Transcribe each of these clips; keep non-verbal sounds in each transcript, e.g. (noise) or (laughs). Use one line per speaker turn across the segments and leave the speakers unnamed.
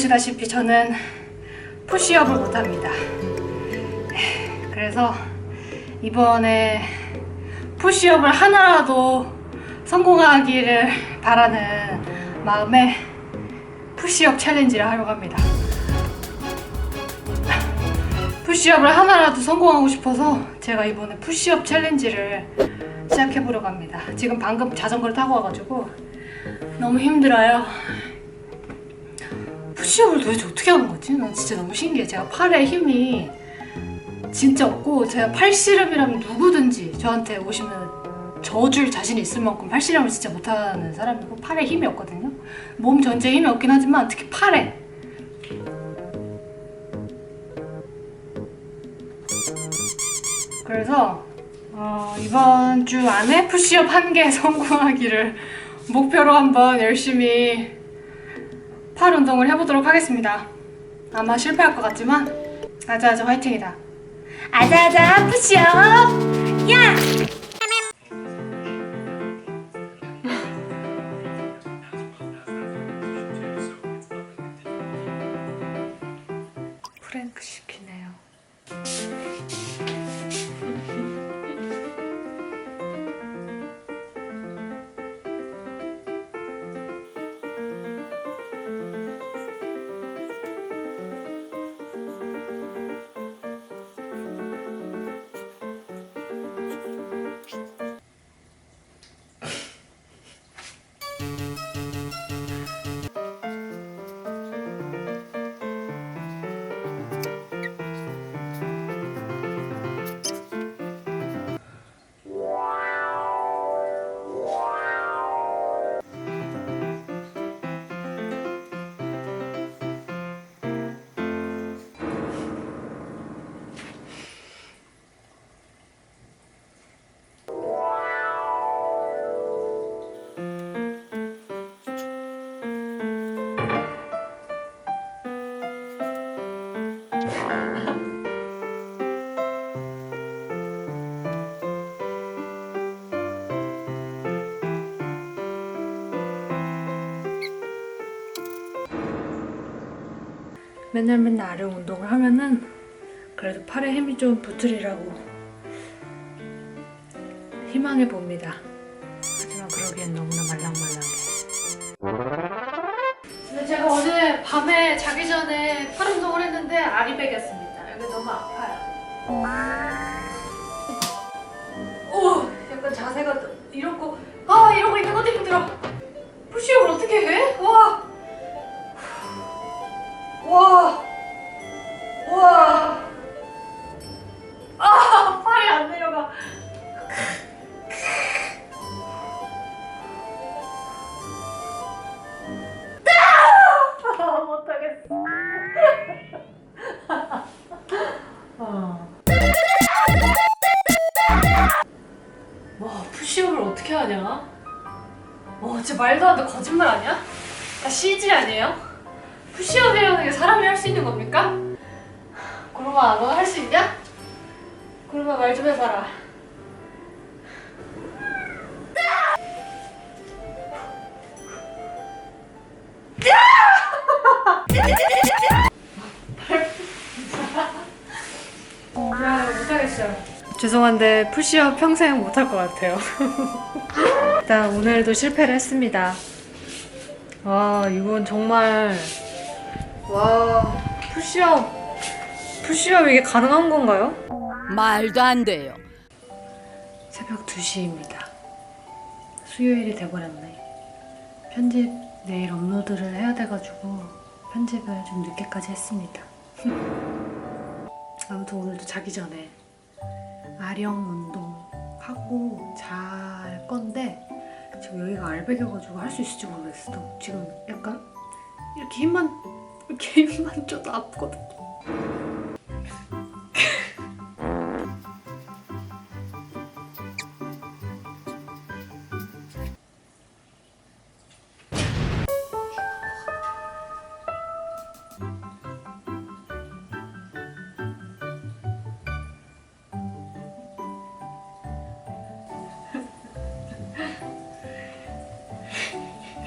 네, 보시다시피 저는 푸시업을 못합니다. 그래서 이번에 푸시업을 하나라도 성공하기를 바라는 마음에 푸시업 챌린지를 하려고 합니다. 푸시업을 하나라도 성공하고 싶어서 제가 이번에 푸시업 챌린지를 시작해 보려고 합니다. 지금 방금 자전거를 타고 와가지고 너무 힘들어요. 푸시업을 도대체 어떻게 하는 거지? 난 진짜 너무 신기해. 제가 팔에 힘이 진짜 없고 제가 팔씨름이라면 누구든지 저한테 오시면 져줄 자신이 있을 만큼 팔씨름을 진짜 못하는 사람이고 팔에 힘이 없거든요. 몸 전체에 힘이 없긴 하지만 특히 팔에 그래서 어, 이번 주 안에 푸시업 한 개 (laughs) 성공하기를 목표로 한번 열심히 팔 운동을 해보도록 하겠습니다. 아마 실패할 것 같지만 아자아자 화이팅이다. 아자아자 푸시업! 야! 맨날 맨날 아령 운동을 하면은 그래도 팔에 힘이 좀 붙으리라고 희망해 봅니다. 하지만 그러기엔 너무나 말랑말랑해. 근데 제가 어제 밤에 자기 전에 팔 운동을 했는데 아리백이었습니다. 여기 너무 아파요. 오, 약간 자세가 이러고 아 이러고 있는 것도 힘들어. 푸시업을 어떻게 해? 와. 와! 와! 아, 팔이 안 내려가. 아, 못하겠어. 아. 와, 푸시업을 어떻게 하냐? 와, 진짜 말도 안 돼. 거짓말 아니야? 나 CG 아니에요? 푸시업이라는 게 사람이 할 수 있는 겁니까? 그러마 너할 수 있냐? 그러마 말좀 해봐라 죄송한데 푸시업 평생 못할 것 같아요 (laughs) 일단 오늘도 실패를 했습니다 와 이건 정말 와 푸시업. 푸시업 이게 가능한 건가요?
말도 안 돼요.
새벽 2시입니다. 수요일이 돼버렸네. 편집 내일 업로드를 해야 돼가지고 편집을 좀 늦게까지 했습니다. (laughs) 아무튼 오늘도 자기 전에 아령 운동 하고 잘 건데 지금 여기가 알배겨가지고 할 수 있을지 모르겠어. 지금 약간 이렇게 힘만 게임만 줘도 아프거든요.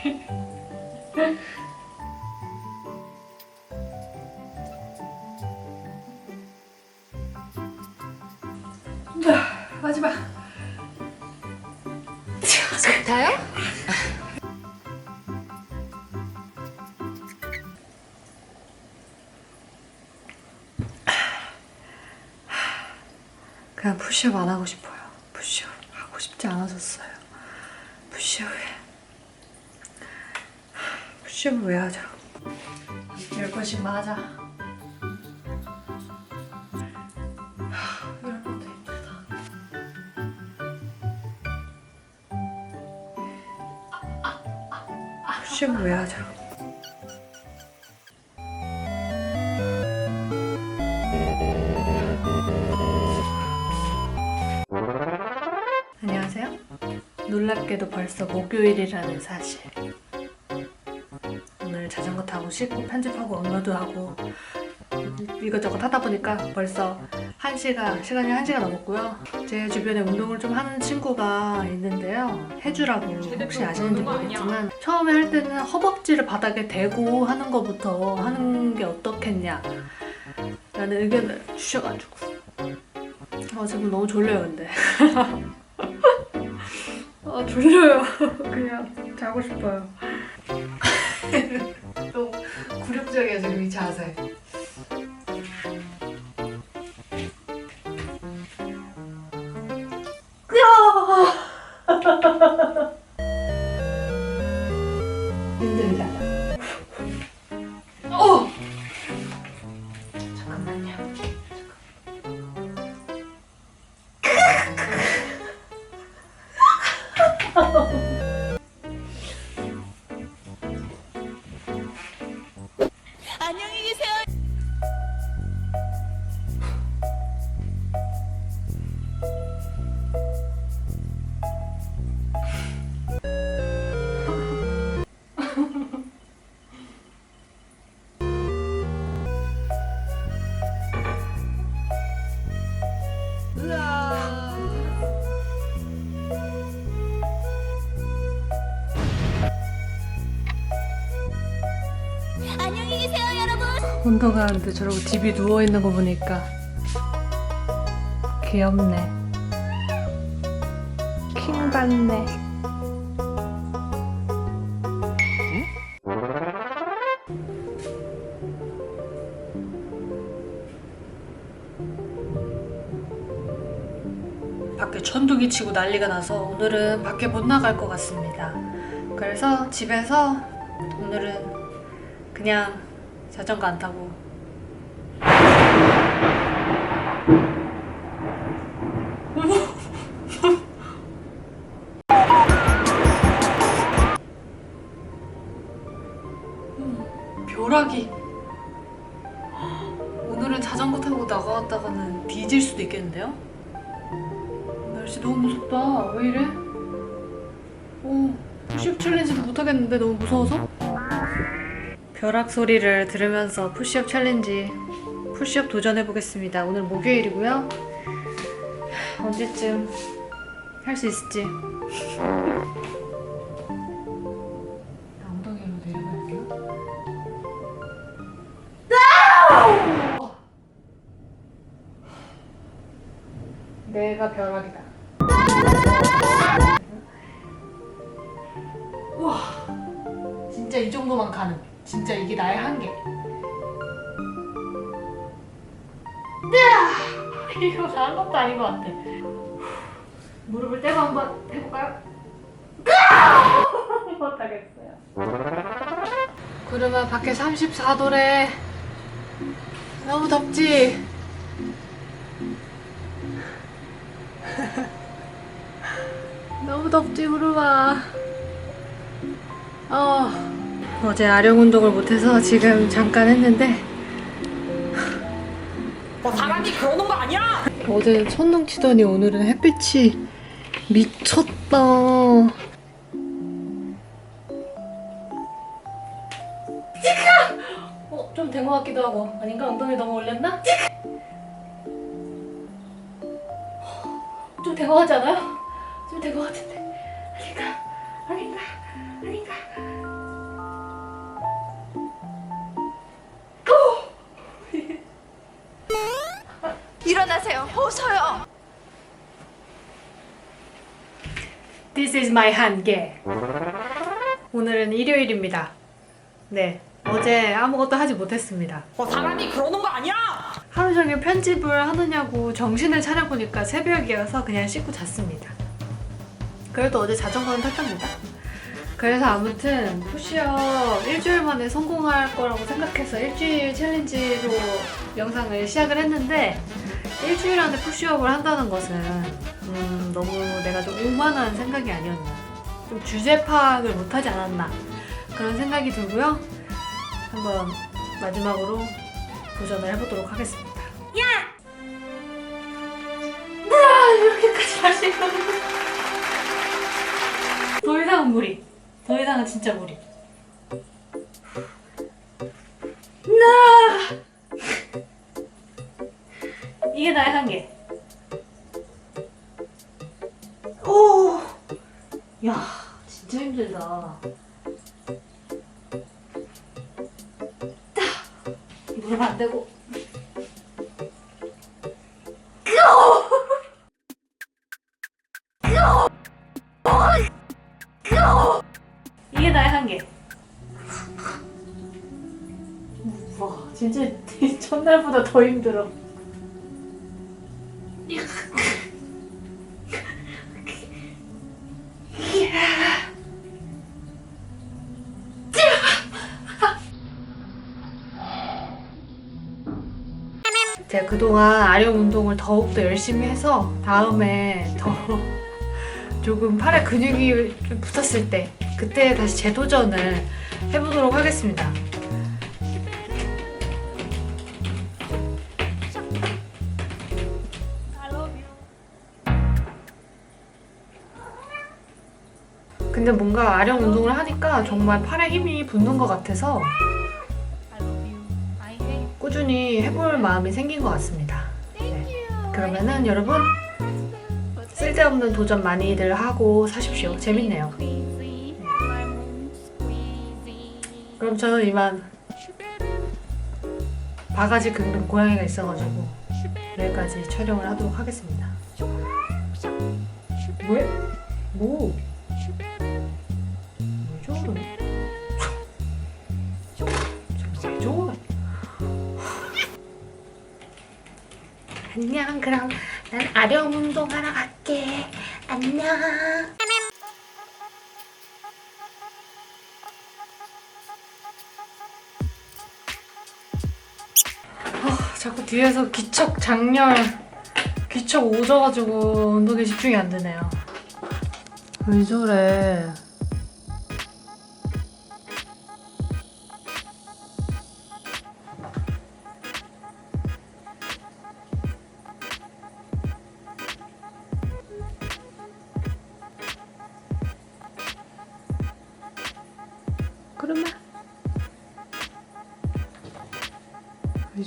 (laughs) 푸시업 안 하고 싶어요. 푸시업 하고 싶지 않아졌어요. 푸시업에 푸시업을 왜 하죠? 열 번씩만 하자. 열 번도 힘들다. 푸시업을 왜 하죠? 놀랍게도 벌써 목요일이라는 사실. 오늘 자전거 타고 씻고 편집하고 업로드 하고 이것저것 하다 보니까 벌써 1시가 시간이 1시가 넘었고요. 제 주변에 운동을 좀 하는 친구가 있는데요. 해주라고 혹시 아시는지 모르겠지만 처음에 할 때는 허벅지를 바닥에 대고 하는 것부터 하는 게 어떻겠냐 라는 의견을 주셔가지고 아 지금 너무 졸려요 근데 (laughs) 아 졸려요. (laughs) 그냥. 자고 싶어요. (laughs) 또 굴욕적이야 지금 이 자세. (laughs) 힘들다 운동하는데 저러고 집이 누워있는 거 보니까 귀엽네. 킹받네. 밖에 천둥이 치고 난리가 나서 오늘은 밖에 못 나갈 것 같습니다. 그래서 집에서 오늘은 그냥 자전거 안 타고 음, 벼락이 오늘은 자전거 타고 나가다가는 뒤질 수도 있겠는데요? 날씨 너무 무섭다 왜 이래? 오 푸시업 챌린지도 못하겠는데 너무 무서워서? 벼락 소리를 들으면서 푸시업 챌린지 푸시업 도전해 보겠습니다. 오늘 목요일이고요. 언제쯤 할 수 있을지. 엉덩이로 내려갈게요. 내가 벼락이다. 우와. 진짜 이 정도만 가능. 진짜 이게 나의 한계. 이거 다른 것도 아닌 것 같아. 무릎을 떼고 한번 해볼까요? (laughs) 못하겠어요. 구름아 밖에 34도래. 너무 덥지? (laughs) 너무 덥지 구름아. 어. 어제 아령 운동을 못해서 지금 잠깐 했는데
뭐 사람이 그러는 거 아니야?
어제는 천둥 치더니 오늘은 햇빛이 미쳤다. 어, 좀 된 것 같기도 하고 아닌가? 엉덩이 너무 올렸나? 좀 된 것 같지 않아요? 좀 된 것 같은데
일어나세요. 어서요.
This is my 한계. 오늘은 일요일입니다. 네, 어제 아무것도 하지 못했습니다.
뭐 사람이 그러는 거 아니야?
하루 종일 편집을 하느냐고 정신을 차려보니까 새벽이어서 그냥 씻고 잤습니다. 그래도 어제 자전거는 탔답니다. 그래서 아무튼 푸시업 일주일 만에 성공할 거라고 생각해서 일주일 챌린지로 영상을 시작을 했는데 일주일 안에 푸시업을 한다는 것은 음, 너무 내가 좀 오만한 생각이 아니었나. 좀 주제 파악을 못하지 않았나. 그런 생각이 들고요. 한번 마지막으로 도전을 해보도록 하겠습니다. 야! 나 이렇게까지 할수 있거든 더 이상은 무리 더 이상은 진짜 무리 나 이게 나의 한계. 오, 야, 진짜 힘들다. 딱! 이러면 안 되고. 진짜 첫날보다 더 힘들어. 제가 그동안 아령 운동을 더욱더 열심히 해서 다음에 더 조금 팔에 근육이 좀 붙었을 때 그때 다시 재도전을 해보도록 하겠습니다. 근데 뭔가 아령 운동을 하니까 정말 팔에 힘이 붙는 것 같아서 꾸준히 해볼 마음이 생긴 것 같습니다. 네. 그러면은 여러분 쓸데없는 도전 많이들 하고 사십시오. 재밌네요. 그럼 저는 이만 바가지 긁는 고양이가 있어가지고 여기까지 촬영을 하도록 하겠습니다. 왜? 뭐? 안녕. 그럼 난 아령 운동하러 갈게. 안녕. 아, 자꾸 뒤에서 기척 장렬 기척 오져가지고 운동에 집중이 안 되네요. 왜 저래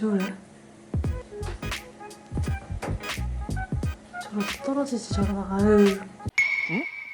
왜 저래? 저렇게 떨어지지 저러다가 아유